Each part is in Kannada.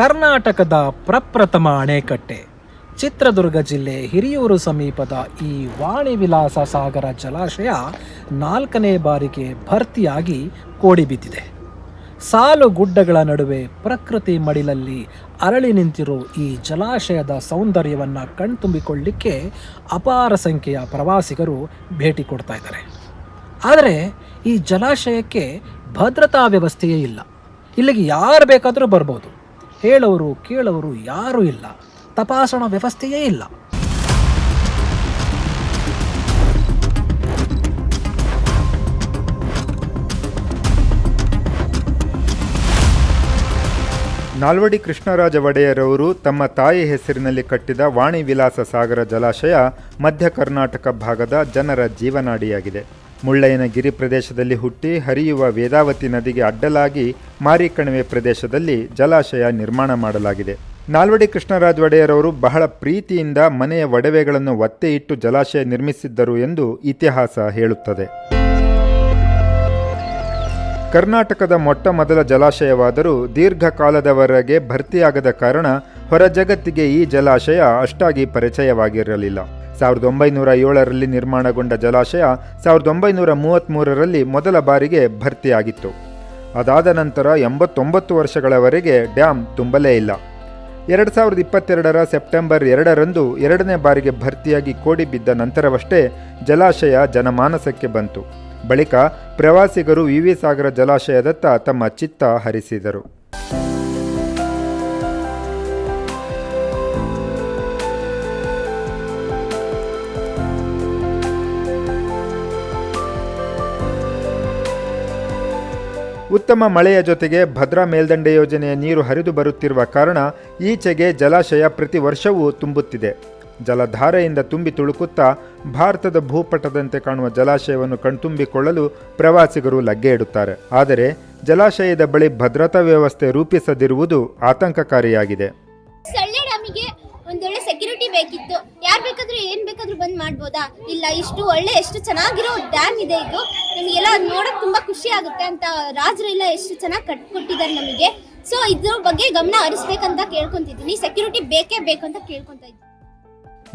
ಕರ್ನಾಟಕದ ಪ್ರಪ್ರಥಮ ಅಣೆಕಟ್ಟೆ, ಚಿತ್ರದುರ್ಗ ಜಿಲ್ಲೆ ಹಿರಿಯೂರು ಸಮೀಪದ ಈ ವಾಣಿ ವಿಲಾಸ ಸಾಗರ ಜಲಾಶಯ ನಾಲ್ಕನೇ ಬಾರಿಗೆ ಭರ್ತಿಯಾಗಿ ಕೋಡಿ ಬಿದ್ದಿದೆ ಸಾಲು ಗುಡ್ಡಗಳ ನಡುವೆ ಪ್ರಕೃತಿ ಮಡಿಲಲ್ಲಿ ಅರಳಿ ನಿಂತಿರೋ ಈ ಜಲಾಶಯದ ಸೌಂದರ್ಯವನ್ನು ಕಣ್ತುಂಬಿಕೊಳ್ಳಿಕ್ಕೆ ಅಪಾರ ಸಂಖ್ಯೆಯ ಪ್ರವಾಸಿಗರು ಭೇಟಿ ಕೊಡ್ತಾ ಇದ್ದಾರೆ. ಆದರೆ ಈ ಜಲಾಶಯಕ್ಕೆ ಭದ್ರತಾ ವ್ಯವಸ್ಥೆಯೇ ಇಲ್ಲ. ಇಲ್ಲಿಗೆ ಯಾರು ಬೇಕಾದರೂ ಬರ್ಬೋದು. ಹೇಳೋರು ಕೇಳವರು ಯಾರೂ ಇಲ್ಲ. ತಪಾಸಣಾ ವ್ಯವಸ್ಥೆಯೇ ಇಲ್ಲ. ನಾಲ್ವಡಿ ಕೃಷ್ಣರಾಜ ಒಡೆಯರವರು ತಮ್ಮ ತಾಯಿ ಹೆಸರಿನಲ್ಲಿ ಕಟ್ಟಿದ ವಾಣಿ ವಿಲಾಸ ಸಾಗರ ಜಲಾಶಯ ಮಧ್ಯ ಕರ್ನಾಟಕ ಭಾಗದ ಜನರ ಜೀವನಾಡಿಯಾಗಿದೆ. ಮುಳ್ಳಯ್ಯನಗಿರಿ ಪ್ರದೇಶದಲ್ಲಿ ಹುಟ್ಟಿ ಹರಿಯುವ ವೇದಾವತಿ ನದಿಗೆ ಅಡ್ಡಲಾಗಿ ಮಾರಿಕಣಿವೆ ಪ್ರದೇಶದಲ್ಲಿ ಜಲಾಶಯ ನಿರ್ಮಾಣ ಮಾಡಲಾಗಿದೆ. ನಾಲ್ವಡಿ ಕೃಷ್ಣರಾಜ್ ಒಡೆಯರವರು ಬಹಳ ಪ್ರೀತಿಯಿಂದ ಮನೆಯ ಒಡವೆಗಳನ್ನು ಒತ್ತೆ ಇಟ್ಟು ಜಲಾಶಯ ನಿರ್ಮಿಸಿದ್ದರು ಎಂದು ಇತಿಹಾಸ ಹೇಳುತ್ತದೆ. ಕರ್ನಾಟಕದ ಮೊಟ್ಟ ಮೊದಲ ಜಲಾಶಯವಾದರೂ ದೀರ್ಘಕಾಲದವರೆಗೆ ಭರ್ತಿಯಾಗದ ಕಾರಣ ಹೊರ ಜಗತ್ತಿಗೆ ಈ ಜಲಾಶಯ ಅಷ್ಟಾಗಿ ಪರಿಚಯವಾಗಿರಲಿಲ್ಲ. ಸಾವಿರದ ಒಂಬೈನೂರ ಏಳರಲ್ಲಿ ನಿರ್ಮಾಣಗೊಂಡ ಜಲಾಶಯ ಸಾವಿರದ ಒಂಬೈನೂರ ಮೂವತ್ತ್ಮೂರರಲ್ಲಿ ಮೊದಲ ಬಾರಿಗೆ ಭರ್ತಿಯಾಗಿತ್ತು. ಅದಾದ ನಂತರ ಎಂಬತ್ತೊಂಬತ್ತು ವರ್ಷಗಳವರೆಗೆ ಡ್ಯಾಮ್ ತುಂಬಲೇ ಇಲ್ಲ. ಎರಡು ಸಾವಿರದ ಇಪ್ಪತ್ತೆರಡರ ಸೆಪ್ಟೆಂಬರ್ ಎರಡರಂದು ಎರಡನೇ ಬಾರಿಗೆ ಭರ್ತಿಯಾಗಿ ಕೋಡಿ ಬಿದ್ದ ನಂತರವಷ್ಟೇ ಜಲಾಶಯ ಜನಮಾನಸಕ್ಕೆ ಬಂತು. ಬಳಿಕ ಪ್ರವಾಸಿಗರು ವಿ ಸಾಗರ ಜಲಾಶಯದತ್ತ ತಮ್ಮ ಚಿತ್ತ ಹರಿಸಿದರು. ಉತ್ತಮ ಮಳೆಯ ಜೊತೆಗೆ ಭದ್ರಾ ಮೇಲ್ದಂಡೆ ಯೋಜನೆಯ ನೀರು ಹರಿದು ಬರುತ್ತಿರುವ ಕಾರಣ ಈಚೆಗೆ ಜಲಾಶಯ ಪ್ರತಿ ವರ್ಷವೂ ತುಂಬುತ್ತಿದೆ. ಜಲಧಾರೆಯಿಂದ ತುಂಬಿ ತುಳುಕುತ್ತಾ ಭಾರತದ ಭೂಪಟದಂತೆ ಕಾಣುವ ಜಲಾಶಯವನ್ನು ಕಣ್ತುಂಬಿಕೊಳ್ಳಲು ಪ್ರವಾಸಿಗರು ಲಗ್ಗೆ ಇಡುತ್ತಾರೆ. ಆದರೆ ಜಲಾಶಯದ ಬಳಿ ಭದ್ರತಾ ವ್ಯವಸ್ಥೆ ರೂಪಿಸದಿರುವುದು ಆತಂಕಕಾರಿಯಾಗಿದೆ. ಮಾಡ್ಬೋದಾ? ಇಲ್ಲ, ಇಷ್ಟು ಒಳ್ಳೆ, ಎಷ್ಟು ಚೆನ್ನಾಗಿರೋ ಡ್ಯಾಮ್ ಇದೆ ಇದು. ನಮಗೆಲ್ಲ ನೋಡೋಕೆ ತುಂಬಾ ಖುಷಿ ಆಗುತ್ತೆ ಅಂತ ರಾಜರೆಲ್ಲ ಎಷ್ಟು ಚೆನ್ನಾಗಿ ಕಟ್ಕೊಟ್ಟಿದ್ದಾರೆ ನಮಗೆ. ಸೊ ಇದ್ರ ಬಗ್ಗೆ ಗಮನ ಹರಿಸ್ಬೇಕಂತ ಕೇಳ್ಕೊಂತಿದ್ದೀನಿ. ಸೆಕ್ಯೂರಿಟಿ ಬೇಕೇ ಬೇಕು ಅಂತ ಕೇಳ್ಕೊಂತ ಇದ್ದೀನಿ.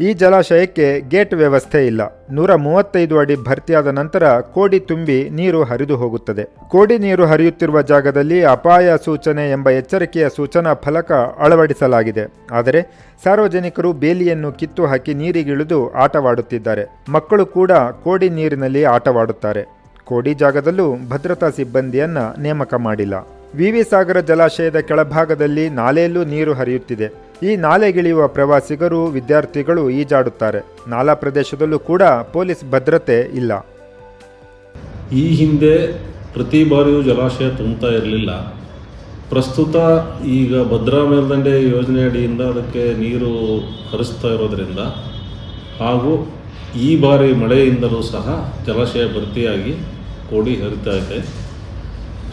ಈ ಜಲಾಶಯಕ್ಕೆ ಗೇಟ್ ವ್ಯವಸ್ಥೆ ಇಲ್ಲ. ನೂರ ಮೂವತ್ತೈದು ಅಡಿ ಭರ್ತಿಯಾದ ನಂತರ ಕೋಡಿ ತುಂಬಿ ನೀರು ಹರಿದು ಹೋಗುತ್ತದೆ. ಕೋಡಿ ನೀರು ಹರಿಯುತ್ತಿರುವ ಜಾಗದಲ್ಲಿ ಅಪಾಯ ಸೂಚನೆ ಎಂಬ ಎಚ್ಚರಿಕೆಯ ಸೂಚನಾ ಫಲಕ ಅಳವಡಿಸಲಾಗಿದೆ. ಆದರೆ ಸಾರ್ವಜನಿಕರು ಬೇಲಿಯನ್ನು ಕಿತ್ತು ಹಾಕಿ ನೀರಿಗಿಳಿದು ಆಟವಾಡುತ್ತಿದ್ದಾರೆ. ಮಕ್ಕಳು ಕೂಡ ಕೋಡಿ ನೀರಿನಲ್ಲಿ ಆಟವಾಡುತ್ತಾರೆ. ಕೋಡಿ ಜಾಗದಲ್ಲೂ ಭದ್ರತಾ ಸಿಬ್ಬಂದಿಯನ್ನ ನೇಮಕ ಮಾಡಿಲ್ಲ. ವಿವಿ ಸಾಗರ ಜಲಾಶಯದ ಕೆಳಭಾಗದಲ್ಲಿ ನಾಲೆಯಲ್ಲೂ ನೀರು ಹರಿಯುತ್ತಿದೆ. ಈ ನಾಲೆಗಿಳಿಯುವ ಪ್ರವಾಸಿಗರು, ವಿದ್ಯಾರ್ಥಿಗಳು ಈಜಾಡುತ್ತಾರೆ. ನಾಲಾ ಪ್ರದೇಶದಲ್ಲೂ ಕೂಡ ಪೊಲೀಸ್ ಭದ್ರತೆ ಇಲ್ಲ. ಈ ಹಿಂದೆ ಪ್ರತಿ ಬಾರಿಯೂ ಜಲಾಶಯ ತುಂಬ್ತಾ ಇರಲಿಲ್ಲ. ಪ್ರಸ್ತುತ ಈಗ ಭದ್ರಾ ಮೇಲ್ದಂಡೆ ಯೋಜನೆ ಅಡಿಯಿಂದ ಅದಕ್ಕೆ ನೀರು ಹರಿಸ್ತಾ ಇರೋದರಿಂದ ಹಾಗೂ ಈ ಬಾರಿ ಮಳೆಯಿಂದಲೂ ಸಹ ಜಲಾಶಯ ಭರ್ತಿಯಾಗಿ ಕೋಡಿ ಹರಿತಾ ಇದೆ.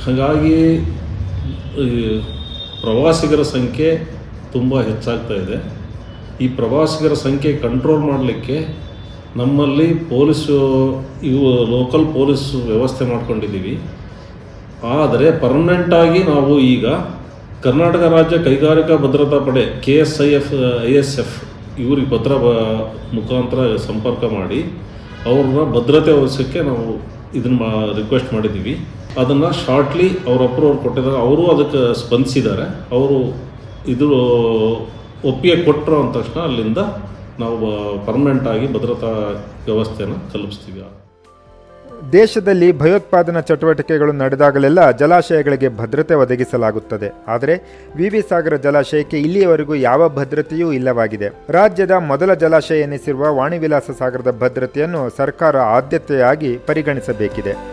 ಹಾಗಾಗಿ ಪ್ರವಾಸಿಗರ ಸಂಖ್ಯೆ ತುಂಬ ಹೆಚ್ಚಾಗ್ತಾ ಇದೆ. ಈ ಪ್ರವಾಸಿಗರ ಸಂಖ್ಯೆ ಕಂಟ್ರೋಲ್ ಮಾಡಲಿಕ್ಕೆ ನಮ್ಮಲ್ಲಿ ಪೊಲೀಸು, ಇವು ಲೋಕಲ್ ಪೊಲೀಸ್ ವ್ಯವಸ್ಥೆ ಮಾಡ್ಕೊಂಡಿದ್ದೀವಿ. ಆದರೆ ಪರ್ಮನೆಂಟಾಗಿ ನಾವು ಈಗ ಕರ್ನಾಟಕ ರಾಜ್ಯ ಕೈಗಾರಿಕಾ ಭದ್ರತಾ ಪಡೆ K S I F I S F ಇವ್ರಿಗೆ ಬ, ಮುಖಾಂತರ ಸಂಪರ್ಕ ಮಾಡಿ ಅವ್ರನ್ನ ಭದ್ರತೆ ವಹಿಸೋಕ್ಕೆ ನಾವು ಇದನ್ನು ಮಾ ರಿಕ್ವೆಸ್ಟ್ ಮಾಡಿದ್ದೀವಿ. ಅದನ್ನು ಶಾರ್ಟ್ಲಿ ಅವ್ರ ಅಪ್ರೂವಲ್ ಕೊಟ್ಟಿದ್ದಾರೆ. ಅವರು ಅದಕ್ಕೆ ಸ್ಪಂದಿಸಿದ್ದಾರೆ. ಅವರು ಇದು ಒಪ್ಪಿಗೆ ಕೊಟ್ಟರು ಅಂದ ತಕ್ಷಣ ಅಲ್ಲಿಂದ ನಾವು ಪರ್ಮನೆಂಟಾಗಿ ಭದ್ರತಾ ವ್ಯವಸ್ಥೆಯನ್ನು ಕಲ್ಪಿಸ್ತೀವಿ ದೇಶದಲ್ಲಿ ಭಯೋತ್ಪಾದನಾ ಚಟುವಟಿಕೆಗಳು ನಡೆದಾಗಲೆಲ್ಲ ಜಲಾಶಯಗಳಿಗೆ ಭದ್ರತೆ ಒದಗಿಸಲಾಗುತ್ತದೆ. ಆದರೆ ವಿವಿ ಸಾಗರ ಜಲಾಶಯಕ್ಕೆ ಇಲ್ಲಿಯವರೆಗೂ ಯಾವ ಭದ್ರತೆಯೂ ಇಲ್ಲವಾಗಿದೆ. ರಾಜ್ಯದ ಮೊದಲ ಜಲಾಶಯ ಎನಿಸಿರುವ ವಾಣಿವಿಲಾಸ ಸಾಗರದ ಭದ್ರತೆಯನ್ನು ಸರ್ಕಾರ ಆದ್ಯತೆಯಾಗಿ ಪರಿಗಣಿಸಬೇಕಿದೆ.